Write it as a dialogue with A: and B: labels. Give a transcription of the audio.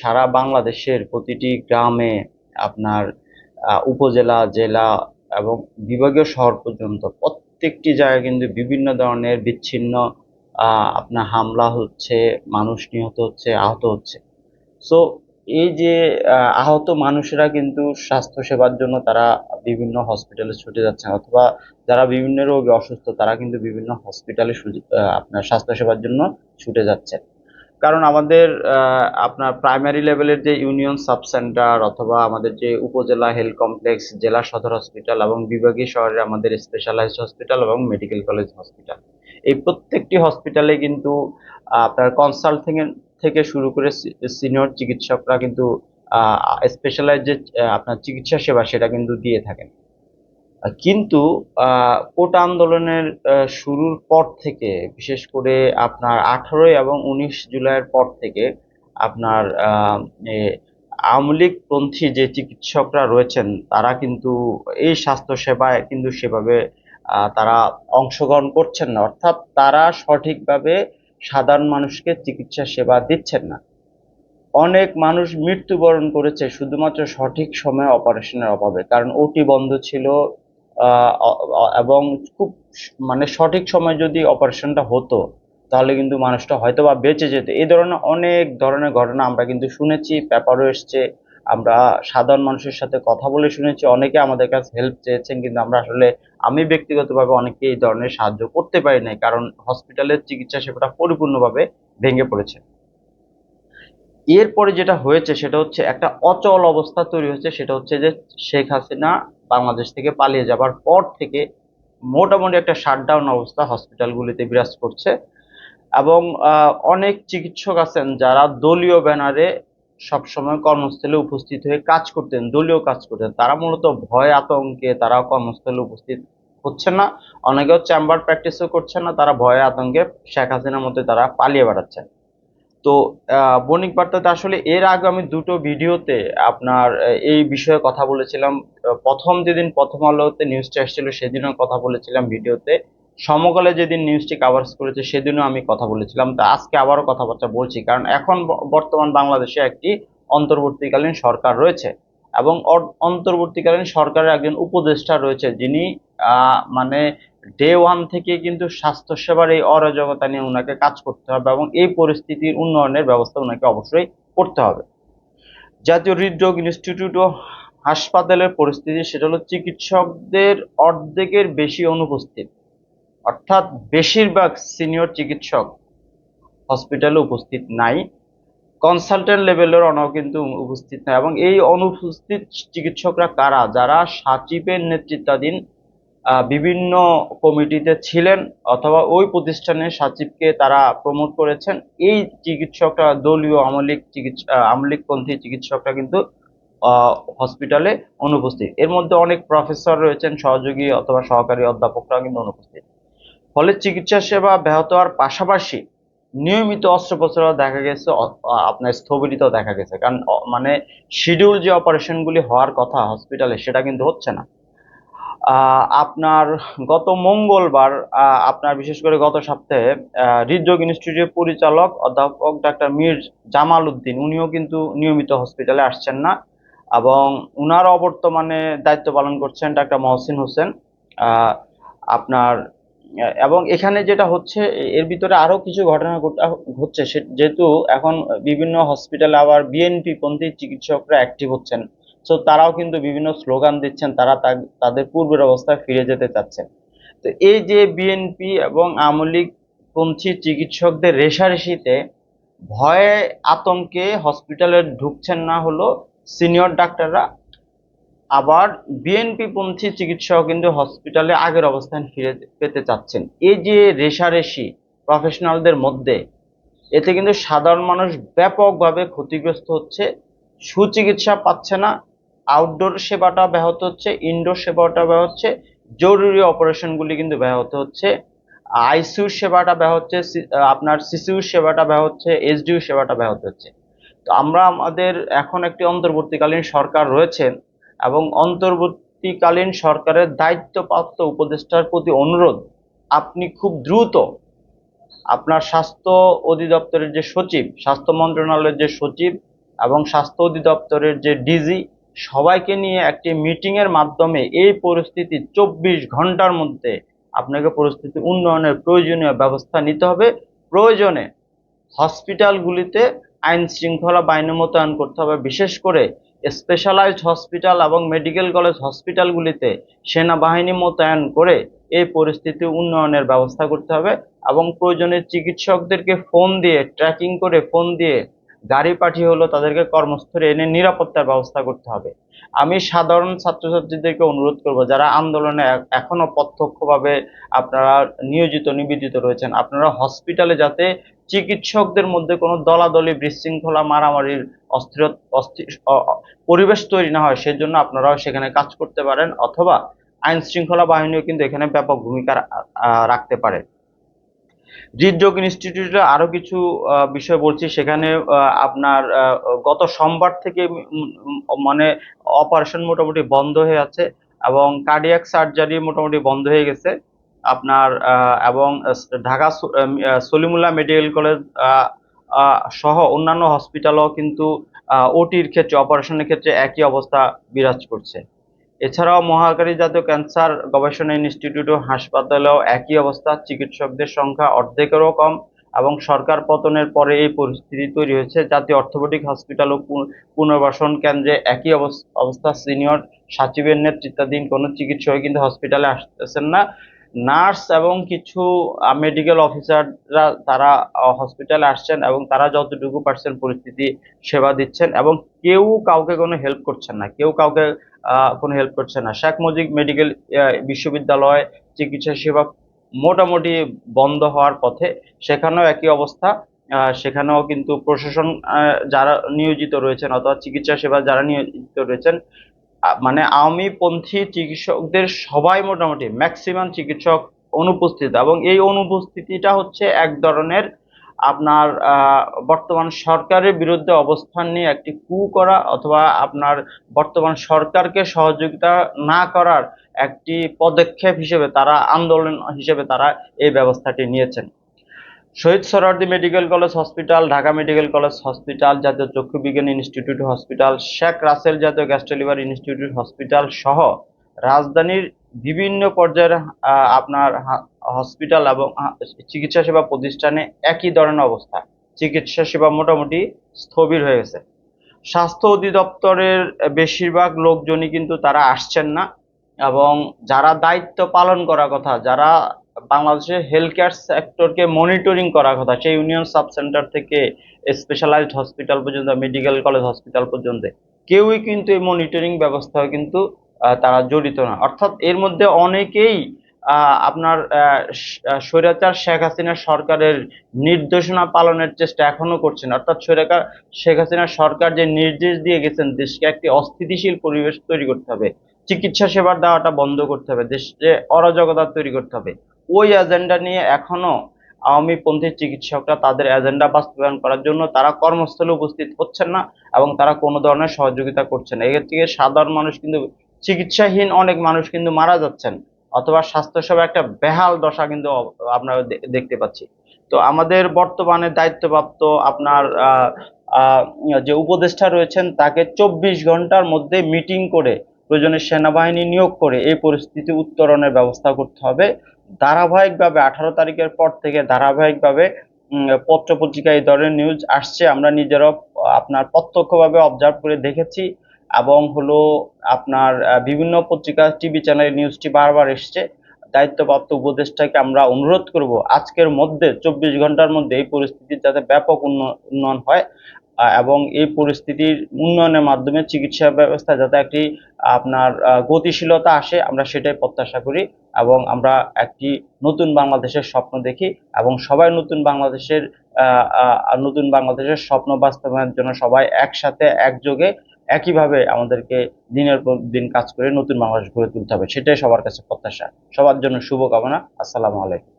A: সারা বাংলাদেশের প্রতিটি গ্রামে আপনার উপজেলা, জেলা এবং বিভাগীয় শহর পর্যন্ত প্রত্যেকটি জায়গায় কিন্তু বিভিন্ন ধরনের বিচ্ছিন্ন আপনার হামলা হচ্ছে, মানুষ নিহত হচ্ছে, আহত হচ্ছে। সো এই যে আহত মানুষেরা কিন্তু স্বাস্থ্য সেবার জন্য তারা বিভিন্ন হসপিটালে ছুটে যাচ্ছেন অথবা যারা বিভিন্ন রোগে অসুস্থ তারা কিন্তু বিভিন্ন হসপিটালে আপনার স্বাস্থ্য সেবার জন্য ছুটে যাচ্ছেন। কারণ আমাদের আপনার প্রাইমারি লেভেলের যে ইউনিয়ন সাব সেন্টার অথবা আমাদের যে উপজেলা হেলথ কমপ্লেক্স জেলা সদর হসপিটাল এবং বিভাগীয় শহরে আমাদের স্পেশালাইজড হসপিটাল এবং মেডিকেল কলেজ হসপিটাল এই প্রত্যেকটি হসপিটালে কিন্তু আপনার কনসাল্টিং থেকে শুরু করে সিনিয়র চিকিৎসকরা কিন্তু স্পেশালাইজ যে আপনার চিকিৎসা সেবা সেটা কিন্তু দিয়ে থাকেন। কিন্তু কোটা আন্দোলনের শুরুর পর থেকে, বিশেষ করে আপনার আঠারোই এবং উনিশ জুলাইয়ের পর থেকে আপনার আওয়ামী লীগ পন্থী যে চিকিৎসকরা রয়েছেন, তারা কিন্তু এই স্বাস্থ্য সেবায় কিন্তু সেভাবে তারা অংশগ্রহণ করছেন না। অর্থাৎ তারা সঠিকভাবে সাধারণ মানুষকে চিকিৎসা সেবা দিচ্ছেন না। অনেক মানুষ মৃত্যুবরণ করেছে শুধুমাত্র সঠিক সময়ে অপারেশনের অভাবে, কারণ ওটি বন্ধ ছিল এবং খুব মানে সঠিক সময়ে যদি অপারেশনটা হতো, তাহলে কিন্তু মানুষটা হয়তো বা বেঁচে যেত। এই ধরনের অনেক ধরনের ঘটনা আমরা কিন্তু শুনেছি, পেপারও এসছে। আমরা সাধারণ মানুষের সাথে কথা বলে শুনেছি। অনেকে আমাদের কাছে হেল্প চেয়েছেন, কিন্তু আমরা আসলে, আমি ব্যক্তিগতভাবে অনেকে এই ধরনের সাহায্য করতে পারি নাই, কারণ হসপিটালের চিকিৎসা সেবাটা পরিপূর্ণভাবে ভেঙে পড়েছে। এরপরে যেটা হয়েছে সেটা হচ্ছে একটা অচল অবস্থা তৈরি হয়েছে, সেটা হচ্ছে যে শেখ হাসিনা বাংলাদেশ থেকে পালিয়ে যাবার পর থেকে মোটামুটি একটা শাটডাউন অবস্থা হসপিটালগুলিতে বিরাজ করছে। এবং অনেক চিকিৎসক আছেন যারা দলীয় ব্যানারে সবসময় কর্মস্থলে উপস্থিত হয়ে কাজ করতেন, দলীয় কাজ করতেন। তারা মূলত ভয়, আতঙ্কে তারা কর্মস্থলে উপস্থিত হচ্ছেন না। অনেকেও চেম্বার প্র্যাকটিসও করছে না, তারা ভয়ে, আতঙ্কে শেখ হাসিনার মধ্যে তারা পালিয়ে বেড়াচ্ছেন। তো বণিক বার্তাতে আসলে এর আগে আমি দুটো ভিডিওতে আপনার এই বিষয়ে কথা বলেছিলাম। প্রথম যেদিন প্রথম আলোতে নিউজটা এসেছিল, সেদিনও কথা বলেছিলাম ভিডিওতে। সমকালে যেদিন নিউজটি কাভার্স করেছে, সেদিনও আমি কথা বলেছিলাম। তা আজকে আবারও কথাবার্তা বলছি, কারণ এখন বর্তমান বাংলাদেশে একটি অন্তর্বর্তীকালীন সরকার রয়েছে এবং অন্তর্বর্তীকালীন সরকারের একজন উপদেষ্টা রয়েছে যিনি মানে ডে ওয়ান থেকে কিন্তু স্বাস্থ্যসেবার এই অরাজকতা নিয়ে ওনাকে কাজ করতে হবে এবং এই পরিস্থিতির উন্নয়নের ব্যবস্থা ওনাকে অবশ্যই করতে হবে। জাতীয় হৃদরোগ ইনস্টিটিউট ও হাসপাতালের পরিস্থিতি, সেটা হলো চিকিৎসকদের অর্ধেকের বেশি অনুপস্থিত। অর্থাৎ বেশিরভাগ সিনিয়র চিকিৎসক হসপিটালে উপস্থিত নাই। কনসালটেন্ট লেভেলের অনাও কিন্তু উপস্থিত নাই এবং এই অনুপস্থিত চিকিৎসকরা কারা? যারা সাচিবের নেতৃত্বাধীন বিভিন্ন কমিটিতে ছিলেন অথবা ওই প্রতিষ্ঠানে সাচিবকে তারা প্রমোট করেছেন। এই চিকিৎসকরা, দলীয় আমলিক চিকিৎসা আমলিকপন্থী চিকিৎসকরা কিন্তু হসপিটালে অনুপস্থিত। এর মধ্যে অনেক প্রফেসর রয়েছেন, সহযোগী অথবা সহকারী অধ্যাপকরা কিন্তু অনুপস্থিত। ফলে চিকিৎসা সেবা ব্যাহত হওয়ার পাশাপাশি নিয়মিত অস্ত্রোপচারও দেখা গেছে আপনার স্থবিরিত দেখা গেছে। কারণ মানে শিডিউল যে অপারেশনগুলি হওয়ার কথা হসপিটালে সেটা কিন্তু হচ্ছে না। আপনার গত মঙ্গলবার আপনার বিশেষ করে গত সপ্তাহে হৃদরোগ ইনস্টিটিউটের পরিচালক অধ্যাপক ডাক্তার মীর জামাল উদ্দিন, উনিও কিন্তু নিয়মিত হসপিটালে আসছেন না এবং উনার অবর্তমানে দায়িত্ব পালন করছেন ডাক্তার মহসিন হোসেন। আপনার, এবং এখানে যেটা হচ্ছে, এর ভিতরে আরও কিছু ঘটনা ঘটা- ঘটছে যেহেতু এখন বিভিন্ন হসপিটালে আবার বিএনপি পন্থী চিকিৎসকরা অ্যাক্টিভ হচ্ছেন। তো তারাও কিন্তু বিভিন্ন স্লোগান দিচ্ছেন, তারা তাদের পূর্বের অবস্থায় ফিরে যেতে চাচ্ছেন। তো এই যে বিএনপি এবং আওয়ামী লীগ পন্থী চিকিৎসকদের রেশারেশিতে ভয়ে আতঙ্কে হসপিটালে ঢুকছেন না হলো সিনিয়র ডাক্তাররা, আবার বিএনপি পন্থী চিকিৎসক কিন্তু হসপিটালে আগের অবস্থান ফিরে পেতে চাচ্ছেন। এই যে রেশারেশি প্রফেশনালদের মধ্যে, এতে কিন্তু সাধারণ মানুষ ব্যাপকভাবে ক্ষতিগ্রস্ত হচ্ছে, সুচিকিৎসা পাচ্ছে না আউটডোর সেবাটা ব্যাহত হচ্ছে ইনডোর সেবাটা ব্যাহত হচ্ছে, জরুরি অপারেশনগুলি কিন্তু ব্যাহত হচ্ছে। আইসিইউ সেবাটা ব্যাহত হচ্ছে আপনার সিসিউ সেবাটা ব্যাহত হচ্ছে, এসডিইউ সেবাটা ব্যাহত হচ্ছে। তো আমরা আমাদের এখন একটি অন্তর্বর্তীকালীন সরকার রয়েছেন এবং অন্তর্বর্তীকালীন সরকারের দায়িত্বপ্রাপ্ত উপদেষ্টার প্রতি অনুরোধ, আপনি খুব দ্রুত আপনার স্বাস্থ্য অধিদপ্তরের যে সচিব, স্বাস্থ্য মন্ত্রণালয়ের যে সচিব এবং স্বাস্থ্য অধিদপ্তরের যে ডিজি সবাইকে নিয়ে একটি মিটিং এর মাধ্যমে এই পরিস্থিতি চব্বিশ ঘণ্টার মধ্যে আপনাকে পরিস্থিতি উন্নয়নের প্রয়োজনীয় ব্যবস্থা নিতে হবে। প্রয়োজনে হসপিটালগুলিতে আইন শৃঙ্খলা বাহিনী মোতায়েন করতে হবে। বিশেষ করে স্পেশালাইজড হসপিটাল এবং মেডিকেল কলেজ হসপিটালগুলিতে সেনাবাহিনী মোতায়েন করে এই পরিস্থিতি উন্নয়নের ব্যবস্থা করতে হবে এবং প্রয়োজনে চিকিৎসকদেরকে ফোন দিয়ে ট্র্যাকিং করে ফোন দিয়ে গাড়ি পাঠিয়ে হলো তাদেরকে কর্মস্থলে এনে নিরাপত্তার ব্যবস্থা করতে হবে। আমি সাধারণ ছাত্রছাত্রীদেরকে অনুরোধ করব, যারা আন্দোলনে এখনও প্রত্যক্ষভাবে আপনারা নিয়োজিত, নিবেদিত রয়েছেন, আপনারা হসপিটালে যাতে চিকিৎসকদের মধ্যে কোনো দলাদলি, বিশৃঙ্খলা, মারামারির অস্থির পরিবেশ তৈরি না হয়, সেজন্য আপনারাও সেখানে কাজ করতে পারেন, অথবা আইন শৃঙ্খলা বাহিনীও কিন্তু এখানে ব্যাপক ভূমিকা রাখতে পারে। হৃদরোগ ইনস্টিটিউটে আরও কিছু বিষয় বলছি। সেখানে আপনার গত সোমবার থেকে মানে অপারেশন মোটামুটি বন্ধ হয়ে আছে এবং কার্ডিয়াক সার্জারি মোটামুটি বন্ধ হয়ে গেছে। আপনার এবং ঢাকা সলিমুল্লাহ মেডিকেল কলেজ সহ অন্যান্য হসপিটালও কিন্তু ওটির ক্ষেত্রে অপারেশনের ক্ষেত্রে একই অবস্থা বিরাজ করছে। এছাড়াও মহাকারী জাতীয় ক্যান্সার গবেষণা ইনস্টিটিউট ও হাসপাতালেও একই অবস্থা, চিকিৎসকদের সংখ্যা অর্ধেকেরও কম এবং সরকার পতনের পরে এই পরিস্থিতি তৈরি হয়েছে। জাতীয় অর্থোপেডিক হসপিটাল ও পুন- পুনর্বাসন কেন্দ্রে একই অবস- অবস্থা সিনিয়র সচিবের নেতৃত্বাধীন কোনো চিকিৎসক কিন্তু হসপিটালে আসতেছেন না। নার্স এবং কিছু মেডিকেল অফিসাররা তারা হসপিটালে আসছেন এবং তারা যতটুকু পারছেন পরিস্থিতি সেবা দিচ্ছেন এবং কেউ কাউকে কোনো হেল্প করছেন না, কেউ কাউকে কোনো হেল্প করছে না। শেখ মুজিব মেডিকেল বিশ্ববিদ্যালয় চিকিৎসা সেবা মোটামুটি বন্ধ হওয়ার পথে সেখানেও একই অবস্থা সেখানেও কিন্তু প্রশাসন যারা নিয়োজিত রয়েছেন অথবা চিকিৎসা সেবা যারা নিয়োজিত রয়েছেন মানে আওয়ামী পন্থী চিকিৎসকদের সবাই মোটামুটি ম্যাক্সিমাম চিকিৎসক অনুপস্থিত এবং এই অনুপস্থিতিটা হচ্ছে এক ধরনের আপনার বর্তমান সরকারের বিরুদ্ধে অবস্থান নিয়ে একটি কু করা অথবা আপনার বর্তমান সরকারকে সহযোগিতা না করার একটি পদক্ষেপ হিসেবে তারা, আন্দোলন হিসেবে তারা এই ব্যবস্থাটি নিয়েছেন। Shaheed Suhrawardy medical college hospital, Dhaka medical college hospital জাতীয় চক্ষু বিজ্ঞান ইনস্টিটিউট হসপিটাল, শেখ রাসেল জাতীয় গ্যাস্ট্রোলিভার ইনস্টিটিউট হসপিটাল সহ রাজধানীর বিভিন্ন পর্যায়ের আপনার হসপিটাল এবং চিকিৎসা সেবা প্রতিষ্ঠানে একই ধরনের অবস্থা। চিকিৎসা সেবা মোটামুটি স্থবির হয়ে গেছে। স্বাস্থ্য অধিদপ্তরের বেশিরভাগ লোকজনই কিন্তু তারা আসছেন না এবং যারা দায়িত্ব পালন করার কথা, যারা বাংলাদেশের হেলথ কেয়ার সেক্টরকে মনিটরিং করার কথা, সেই ইউনিয়ন সাব সেন্টার থেকে স্পেশালাইজড হসপিটাল পর্যন্ত মেডিকেল কলেজ হসপিটাল পর্যন্ত। কেউই কিন্তু এই মনিটরিং ব্যবস্থায় কিন্তু তারা জড়িত না। অর্থাৎ এর মধ্যে অনেকেই আপনার স্বৈরাচার শেখ হাসিনা সরকারের নির্দেশনা পালনের চেষ্টা এখনও করছেন। অর্থাৎ স্বৈরাচার শেখ হাসিনা সরকার যে নির্দেশ দিয়ে গেছেন, দেশকে একটি অস্থিতিশীল পরিবেশ তৈরি করতে হবে। চিকিৎসা সেবার দেওয়াটা বন্ধ করতে হবে। দেশে অরাজকতা তৈরি করতে হবে। ওই এজেন্ডা নিয়ে এখনও আওয়ামী পন্থী চিকিৎসকরা তাদের এজেন্ডা বাস্তবায়ন করার জন্য তারা কর্মস্থলে উপস্থিত হচ্ছেন না এবং তারা কোনো ধরনের সহযোগিতা করছেন এর থেকে সাধারণ মানুষ কিন্তু চিকিৎসাহীন অনেক মানুষ কিন্তু মারা যাচ্ছেন অথবা স্বাস্থ্যসেবা একটা বেহাল দশা কিন্তু আপনারা দেখতে পাচ্ছি। তো আমাদের বর্তমানে দায়িত্বপ্রাপ্ত আপনার যে উপদেষ্টা রয়েছেন তাকে চব্বিশ ঘণ্টার মধ্যে মিটিং করে প্রয়োজনে সেনাবাহিনী নিয়োগ করে এই পরিস্থিতি উত্তরণের ব্যবস্থা করতে হবে। ধারাবাহিকভাবে আঠারো তারিখের পর থেকে ধারাবাহিকভাবে পত্র পত্রিকায় এই ধরনের নিউজ আসছে। আমরা নিজেরাও আপনার প্রত্যক্ষভাবে অবজার্ভ করে দেখেছি এবং হলো আপনার বিভিন্ন পত্রিকা টিভি চ্যানেলে নিউজটি বারবার এসছে। দায়িত্বপ্রাপ্ত উপদেষ্টাকে আমরা অনুরোধ করব আজকের মধ্যে, চব্বিশ ঘণ্টার মধ্যে এই পরিস্থিতির যাতে ব্যাপক উন্ন- উন্নয়ন হয়। এবং এই পরিস্থিতির উন্নয়নের মাধ্যমে চিকিৎসা ব্যবস্থা যাতে একটি, আপনার গতিশীলতা আসে, আমরা সেটাই প্রত্যাশা করি এবং আমরা একটি নতুন বাংলাদেশের স্বপ্ন দেখি এবং সবাই নতুন বাংলাদেশের নতুন বাংলাদেশের স্বপ্ন বাস্তবায়নের জন্য সবাই একসাথে, একযোগে, একইভাবে আমাদেরকে দিনের পর দিন কাজ করে নতুন বাংলাদেশ গড়ে তুলতে হবে, সেটাই সবার কাছে প্রত্যাশা। সবার জন্য শুভকামনা। আসসালামু আলাইকুম।